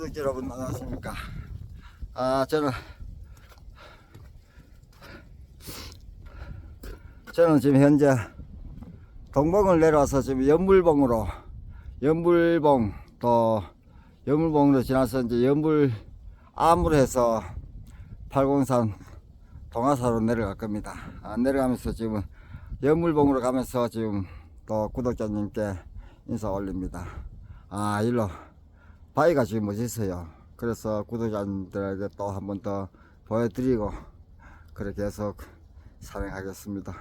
구독자 여러분 안녕하십니까? 아 저는 저는 지금 현재 동봉을 내려와서 지금 연물봉으로 연물봉 또 연물봉으로 지나서 이제 연물 암으로 해서 팔공산 동화사로 내려갈 겁니다. 아, 내려가면서 지금 연물봉으로 가면서 지금 또 구독자님께 인사 올립니다. 아 일로 바위가 지금 멋있어요. 그래서 구독자님들에게 또 한 번 더 보여드리고 그렇게 계속 산행하겠습니다.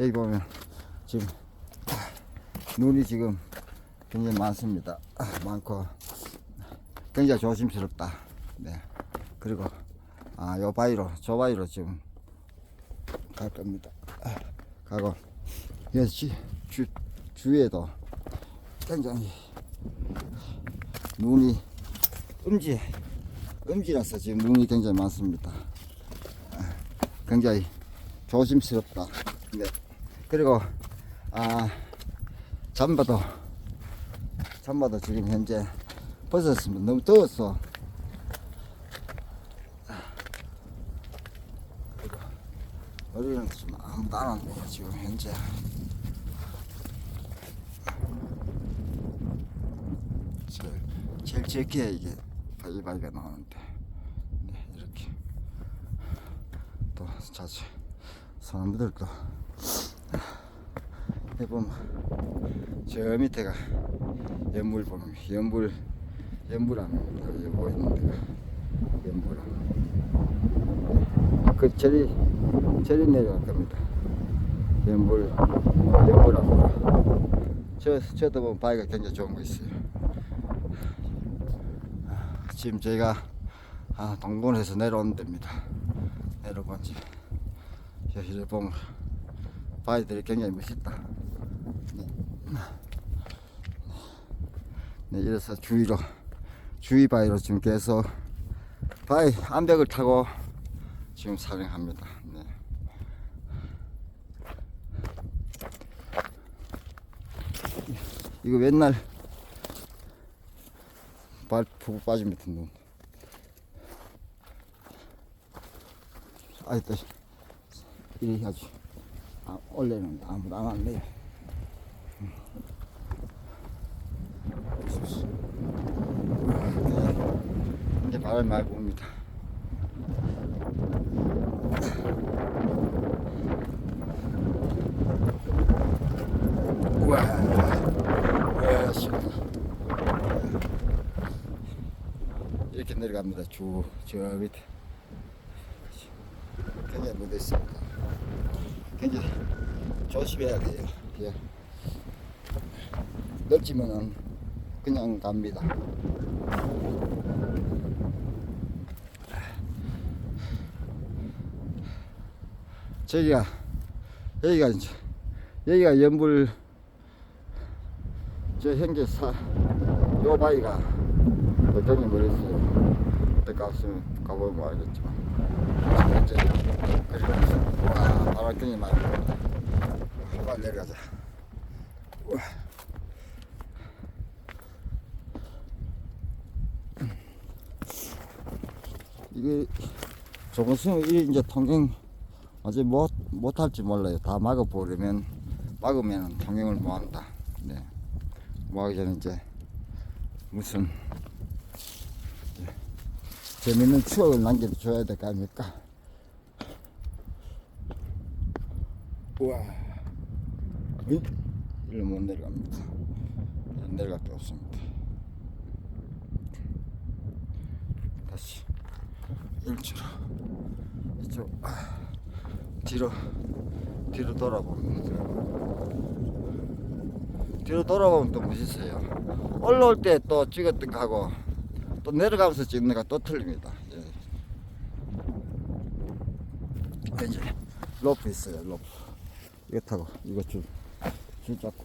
여기 보면 지금 눈이 지금 굉장히 많습니다. 아, 많고 굉장히 조심스럽다. 네. 그리고 아, 요 바위로 저 바위로 지금 갈 겁니다. 아, 가고 주, 주, 주위에도 굉장히 눈이 음지 음지라서 지금 눈이 굉장히 많습니다. 아, 굉장히 조심스럽다. 네. 그리고 아 잠바도 잠바도 지금 현재 벗었습니다. 너무 더웠어. 머리는 지금 아무도 안 왔네요. 지금 현재. 제일, 제일 적게 이게 바위바위가 나오는데. 네, 이렇게. 또 자주 사람들도 해보면 저 밑에가 연물 보는 연물 연물암입니다 여기 보이는 데가 연물암. 그 저리 저리 내려갈 겁니다. 연물 연물암 저 저도 보면 바위가 굉장히 좋은 거 있어요 지금 저희가 아, 동본에서 내려온 데입니다. 내려본 지 여기를 보면 바위들이 굉장히 멋있다. 네. 네, 이래서 주위로 주위 바위로 지금 계속 바위 암벽을 타고 지금 산행합니다. 네. 이거 맨날 발푹 빠진 밑에 눈. 아이 또 이리 해야지. 아, 원래는 아무도 안 왔네요. 음. 네, 이제 바람 많이 봅니다. 우와, 시원하다. 이렇게 내려갑니다. 쭉, 저 밑에. 굉장히 무대 있습니다. 굉장히 조심해야 돼요. 예. 넓지면은 그냥 갑니다. 저기가, 여기가 이제, 여기가 연불, 저 현재 사, 요 바위가 굉장히 멀었어요. 갔으면 가보면 알겠지만. 현재 그리고 와 바람 굉장히 많이. 빨리 내려가자. 우와. 이게 저번 수이 이제 통행 아직 못 못할지 몰라요. 다 막아버리면 막으면 통행을 못한다. 네. 뭐하기 전에 이제 무슨 재밌는 추억을 남겨줘야 될 거 아닙니까? 우와. 이? 일로 못 내려갑니다. 내려갈 데 없습니다. 다시 일주로 이쪽 아, 뒤로 뒤로 돌아보면 뒤로 돌아보면 또 멋있어요. 올라올 때 또 찍었던 거하고 또 내려가면서 찍는 거가 또 틀립니다. 예. 이제 로프 있어요, 로프. 이거 타고 이거 줄, 줄 잡고.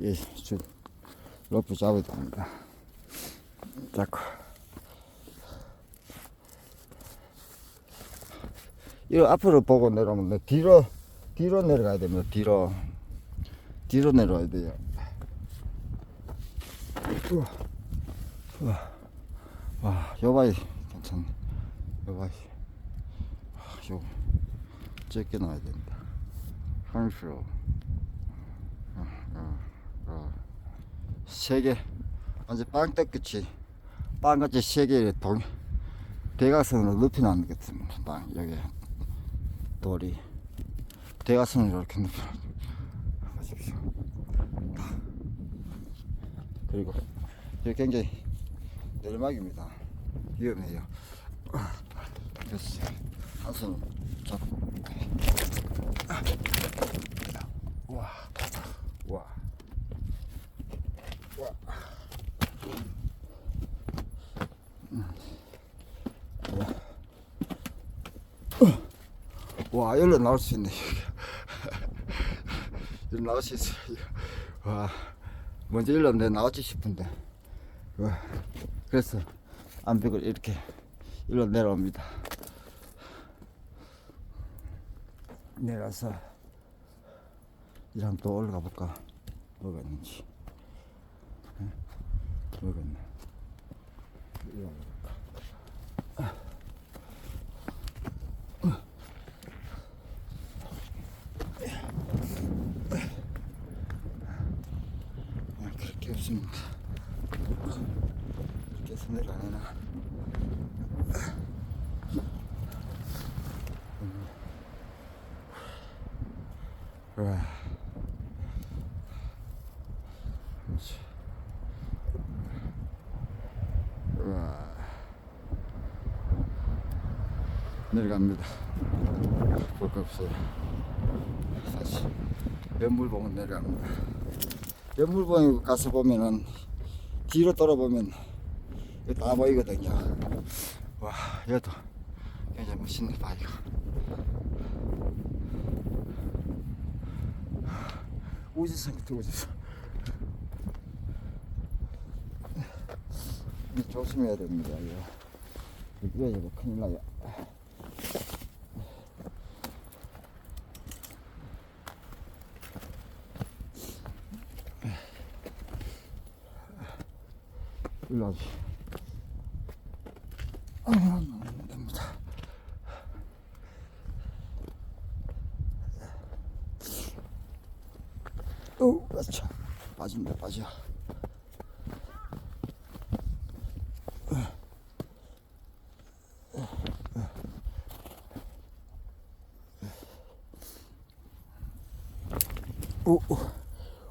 예, 줄 로프 잡아야 됩니다. 잡고. 이 앞으로 보고 내려오면 돼. 뒤로 뒤로 내려가야 됩니다. 뒤로 뒤로 내려와야 돼요. 와, 요바이 괜찮네. 요바이, 와, 요 적게 놔야 된다. 항수, 어, 어, 어. 세 개, 완전 빵떡같이 빵같이 세개동 대각선으로 높이 놨는 것 같습니다. 빵 여기 돌이 대각선으로 이렇게 높이 보십시오. 그리고 여기 굉장히 내리막입니다. 위험해요. 그래서 한손 잡고 와, 와, 와. 와, 여기로 나올 수 있네. 있어. 와, 먼저 일로 내 나왔지 싶은데. 와, 그래서 암벽을 이렇게 일로 내려옵니다. 내려서 이한번또 올라가 볼까? 뭐가 있는지. 응? 뭐가 있나? 이리 와볼까? 아, 그렇게 없습니다. 이렇게 해서 내려가나. 와. 그렇지. 와. 내려갑니다. 볼 거 없어요. 사실 연물봉은 내려갑니다. 연물봉에 가서 보면은 뒤로 돌아보면 다 보이거든요. 와, 여도 굉장히 멋있네 바위가. 같아 우지성. 이 조심해야 됩니다. 이거 이거 큰일 나요. 일로 와지. 아, 안 됩니다. 오, 아차. 빠진다, 빠져. 오, 오.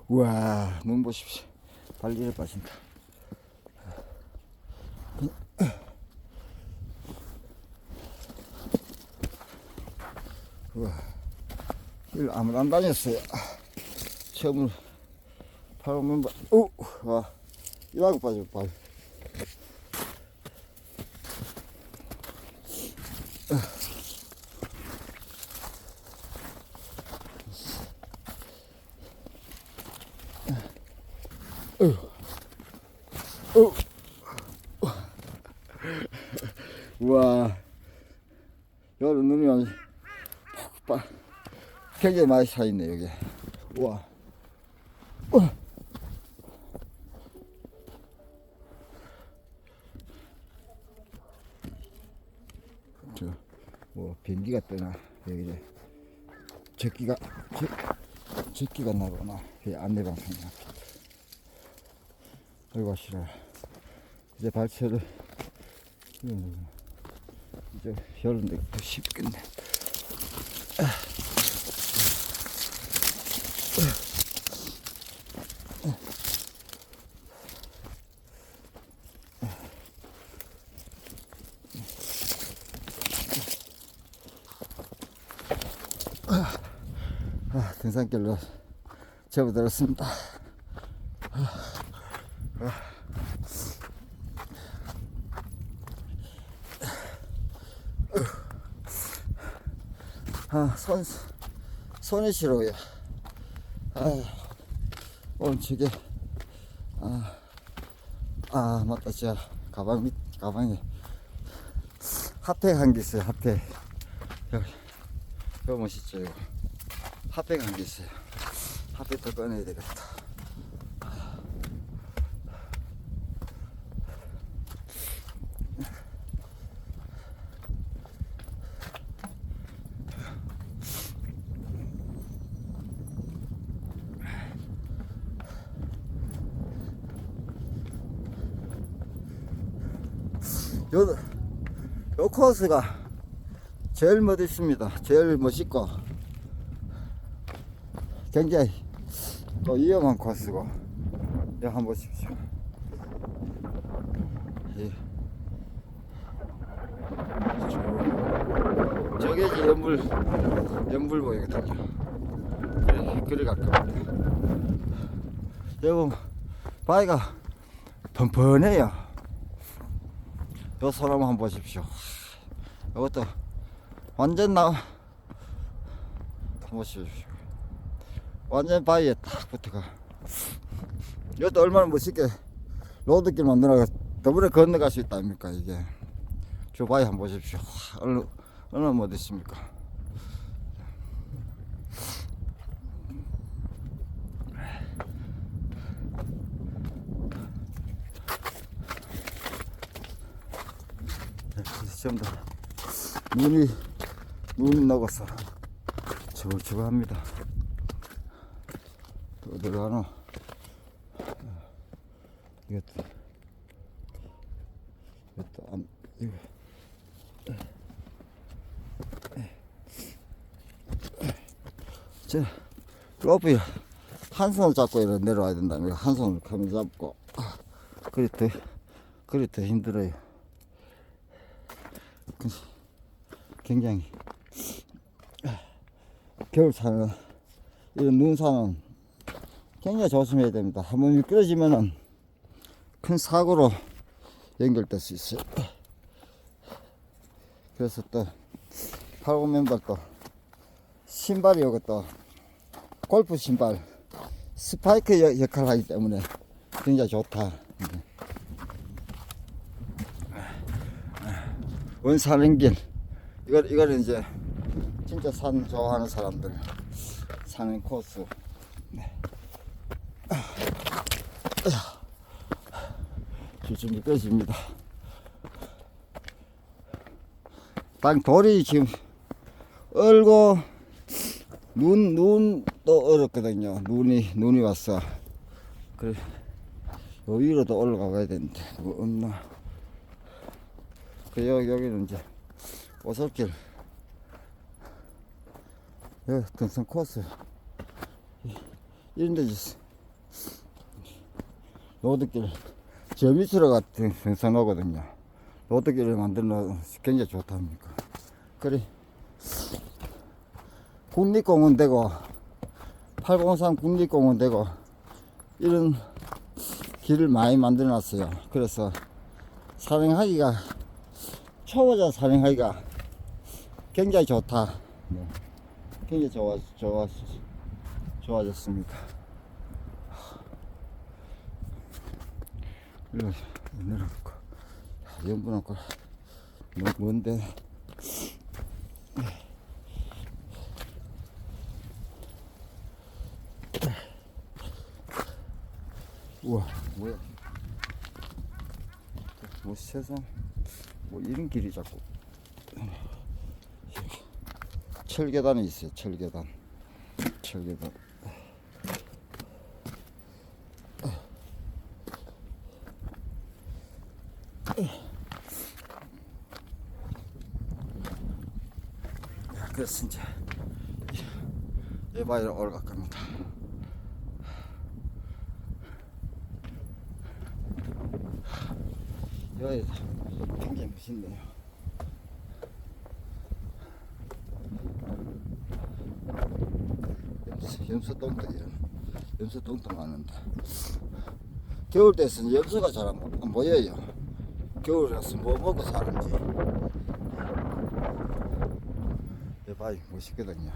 우와, 눈 보십시오. 발리를 빠진다. 우와, 일 아무도 안 다녔어요. 처음으로 봐. 오, 와, 이하고 빠져, 발. 오, 우와, 여기 눈이 완전 빠, 굉장히 많이 차있네, 여기. 우와. 적기가, 적, 적기가 나거나, 이 안내방송이나. 아이고, 싫어. 이제 발차를, 음, 이제 열는데 또 쉽겠네. 아, 등산길로 접어들었습니다. 아, 손, 손이 시려요. 아, 저게, 아, 아, 맞다. 제가 가방 밑, 가방에 핫팩 한 개 있어요, 핫팩. 여기, 이거 멋있죠 이거 핫팩 한 개 있어요. 핫팩도 꺼내야 되겠다. 요, 요 코스가 제일 멋있습니다. 제일 멋있고 굉장히 또 위험한 코스고 여기 한번 보십시오. 예. 저- 저게 이제 연불 연불 보이거든요. 그래, 그래 갈 겁니다. 여러분 바위가 펀펀해요. 요 사람 한번 보십시오. 이것도 완전 나 한번 보십시오. 완전 바위에 딱 붙어가. 이것도 얼마나 멋있게 로드길 만들어가 더불어 건너갈 수 있다 아닙니까 이게. 저 바위 한번 보십시오. 얼마, 얼마나 멋있습니까. 전부 다 눈이 눈이 녹아서 저글저글합니다. 또 들어가노? 이것도. 이것도 안 이거. 저 로프야 한 손을 잡고 이렇게 내려와야 된다는 한 손을 카메라 잡고. 아, 그래 더 그래 더 힘들어요. 굉장히. 겨울 산은 이런 눈산은 굉장히 조심해야 됩니다. 한번 미끄러지면은 큰 사고로 연결될 수 있어요. 그래서 또 팔고 맨발도 신발이 이것도 골프 신발 스파이크 여- 역할을 하기 때문에 굉장히 좋다. 원산행길 이걸 이거는 이제 진짜 산 좋아하는 사람들 사는 코스. 네. 줄줄이 꺼집니다. 방 돌이 지금 얼고 눈 눈도 얼었거든요. 눈이 눈이 왔어. 그래 요 위로도 올라가야 되는데 뭐 없나? 그 여기 여기는 이제 오솔길 여기 등산 코스 이런 데 있어 로드길 저 밑으로 같은 등산하거든요 로드길을 만들어 굉장히 좋답니까 그래 국립공원 되고 803 국립공원 되고 이런 길을 많이 만들어 놨어요 그래서 산행하기가 초보자 산행하기가 굉장히 좋다. 네. 굉장히 좋아, 좋아, 좋아졌습니다. 내려볼까? 연분할 걸. 뭐, 뭔데? 우와, 뭐야? 뭐 세상? 뭐 이런 길이 자꾸 철계단이 있어요 철계단 철계단 야, 그래서 이제 에바이를 올갈 겁니다 여기 굉장히 멋있네요. 염소 똥덩이요. 염소 똥덩 하는데 겨울 때는 염소가 잘 안 보여요. 겨울에서 뭐 먹고 사는지. 대박이 멋있거든요.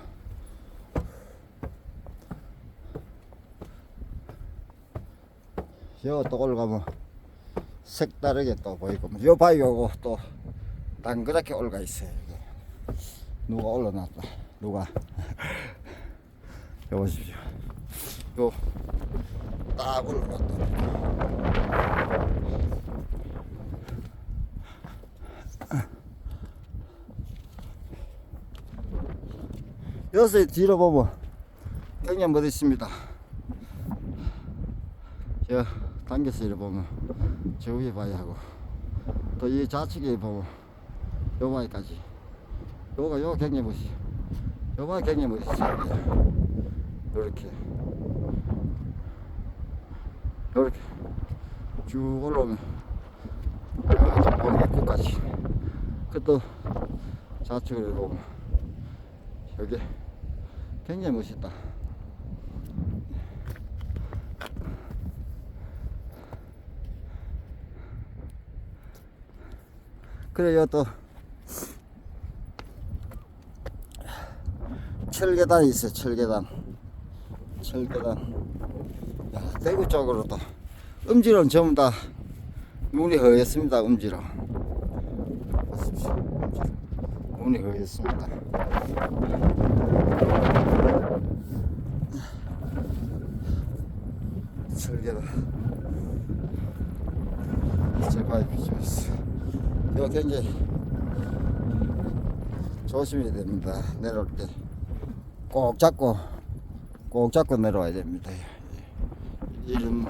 여기 또 올라가면 색다르게 또 보이고 요 바위 요거 또 당그랗게 올가 있어요 이게. 누가 올라놨다 요가 요 보십시오 요딱 올라갔다 여기서 뒤로 보면 경량 못 있습니다. 저 당겨서 이렇게 보면 저 위에 봐야 하고 또 이 좌측에 보면 요 바위까지. 요가 요 경량 못이 요 바위 경량 못 있어요 요렇게. 요렇게 쭉 올라오면 아, 입구까지. 그또 좌측으로 보면 여기 굉장히 멋있다. 그래요 또 철계단이 있어요 철계단 철계단 야, 대구 쪽으로도 음지로는 전부 다 문이 허였습니다 음지로 보십시오 음지로. 문이 허였습니다 철계다. 제 바이프 좀 있어. 이거 굉장히 조심해야 됩니다. 내려올 때. 꼭 잡고, 꼭 잡고 내려와야 됩니다. 이름,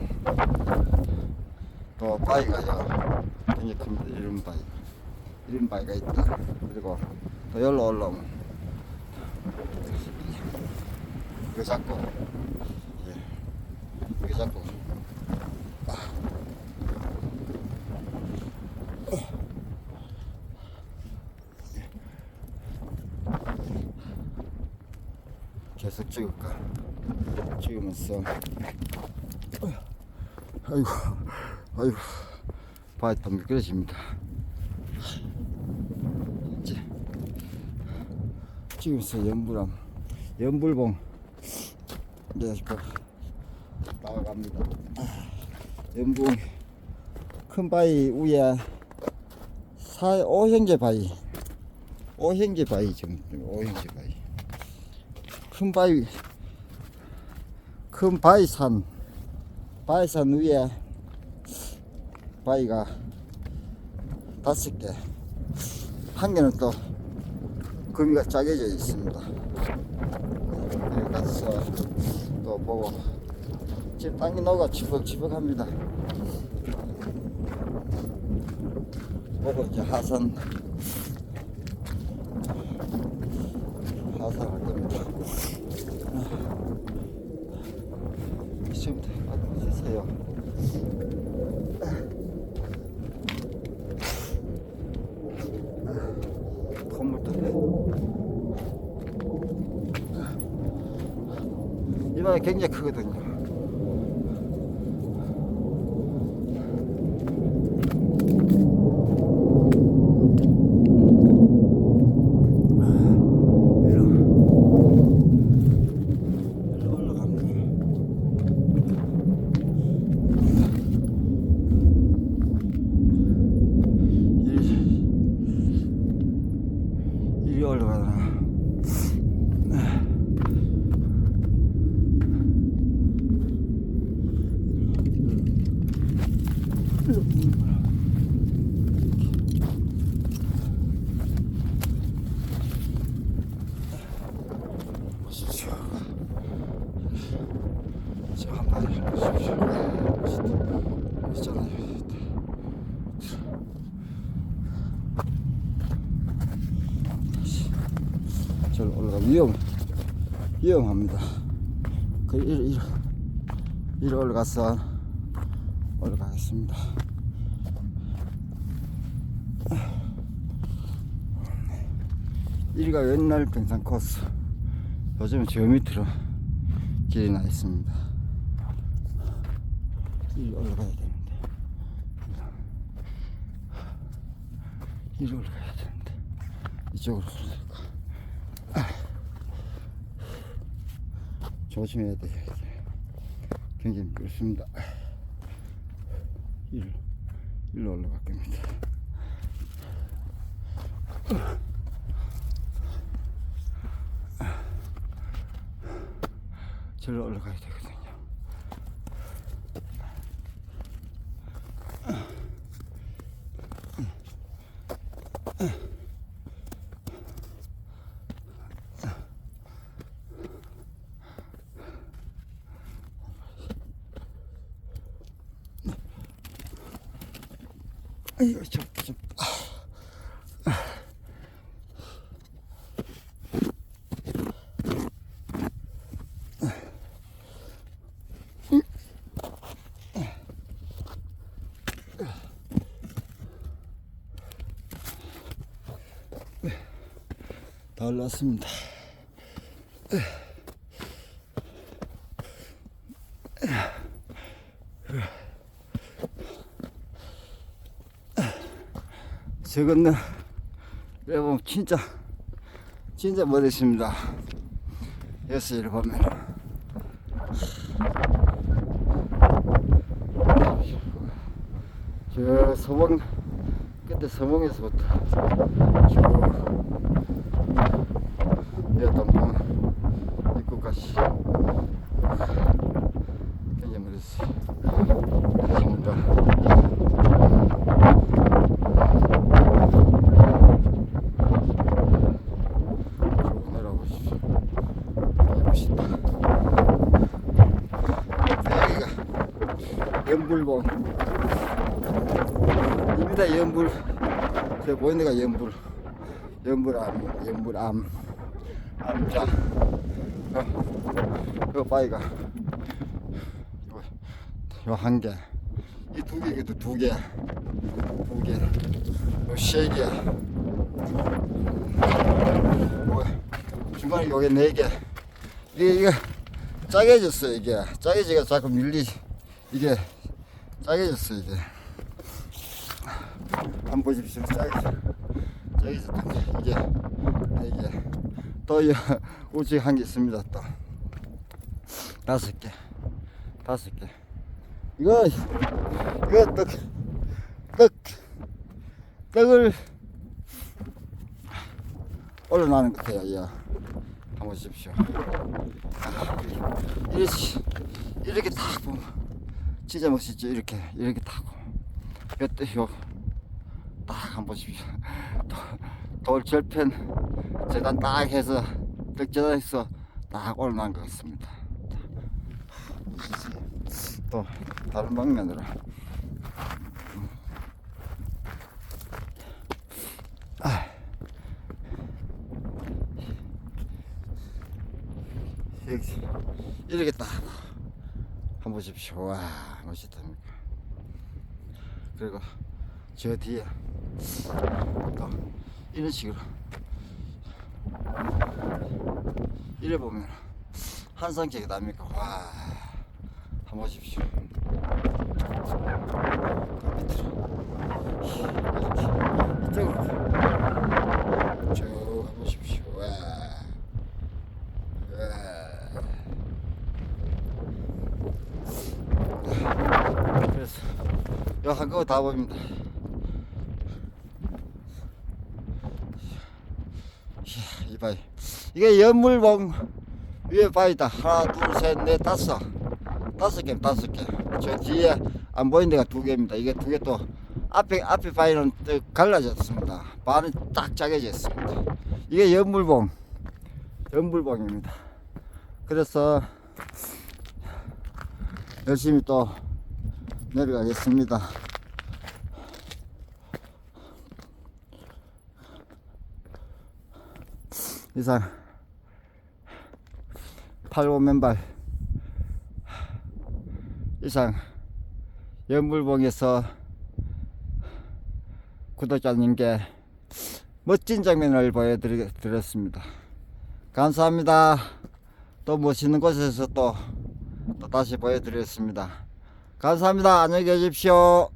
또 바위가요. 굉장히 큽니다. 이름 바위. 이름 바위가 있다. 그리고 또 여기로 올라오면 이거 잡고 예. 이거 잡고 계속 찍을까 찍으면서 아이고 아이고 바위 또 미끄러집니다 이제 찍으면서 연불함 연불봉. 이제 그 나아갑니다. 연봉 큰 바위 위에 사 오형제 바위. 오형제 바위 좀 오형제 바위. 큰 바위 큰 바위산 바위산 위에 바위가 다섯 개. 한 개는 또 금이가 짜겨져 있습니다. 여기 가서 또 보고 지금 땅이 녹아 치벅치벅합니다. 보고 이제 하산 하산할 겁니다 지금부터 아까 주세요 건물 때문에 이 바위 굉장히 크거든요 일로 일로 올라갑니다 이 이리 올라가나 보십시오. 저 한번 보십시오. 있잖아요. 저 올라가 위험 위험합니다. 그 일, 일, 일 올라가서 올라가겠습니다. 이리가 옛날 등산 코스. 요즘은 저 밑으로 길이 나 있습니다. 이 올라가야 되는데. 이리 올라가야 되는데. 이쪽으로 조심해야 돼. 굉장히 미끄럽습니다. 일로, 일로 올라갈 겁니다. 절로 올라가야 되거든. 요. 아이고 좀, 좀. 다 올랐습니다. 저거는 여러분 진짜 진짜 멋있습니다. 여기를 보면 저 서봉 끝에 서봉에서부터 쭉 여담봉 입구까지 굉장히 멋있어요. 한번 쭉 내려보십시오. 멋있다. 여기가 연불봉. 입니다 연불. 저 보이는 데가 연불. 연불암, 연불암. 암자. 어, 요 바위가. 요, 요한 개. 이 두 개도 두 개. 두 개. 요세 개. 뭐, 중간에 요게 네 개. 이게, 이게, 짜게졌어, 이게. 짜게지가 자꾸 밀리, 이게, 짜게 졌어, 이게. 한번 보십시오. 짜게져. 짜게 졌던 게, 이게, 이게. 또, 이 우측 한 개 있습니다, 또. 다섯 개. 다섯 개. 이거, 이거 떡, 떡, 떡을, 올라나는 것 같아요. 예. 한번 보십시오. 아, 이렇게, 이렇게 딱 보면 진짜 멋있죠. 이렇게 이렇게 타고 이때 요딱 한번 보십시오. 도- 돌절편 재단 딱 해서 덕재단에서 딱 올라난 것 같습니다. 또 다른 방면으로 여기 이렇게 딱 보십시오. 와 멋있답니까. 그리고 저 뒤에 또 이런 식으로 이래 보면 한상적이 납니까. 와 한번 보십시오. 또 밑으로 이쪽으로 쭉 한번 보십시오. 와. 그래서 요 한꺼번에 다 보입니다. 이야, 이 바위. 이게 연물봉 위에 바위다. 하나, 둘, 셋, 넷, 다섯. 다섯 개, 다섯 개. 저 뒤에 안 보이는 데가 두 개입니다. 이게 두 개 또 앞에 앞에 바위는 또 갈라졌습니다. 반은 딱 있습니다. 이게 연물봉, 연물봉입니다. 그래서 열심히 또 내려가겠습니다. 이상 8호 맨발 이상 연불봉에서 구독자님께 멋진 장면을 보여드렸습니다. 감사합니다. 또 멋있는 곳에서 또, 또 다시 보여드리겠습니다. 감사합니다. 안녕히 계십시오.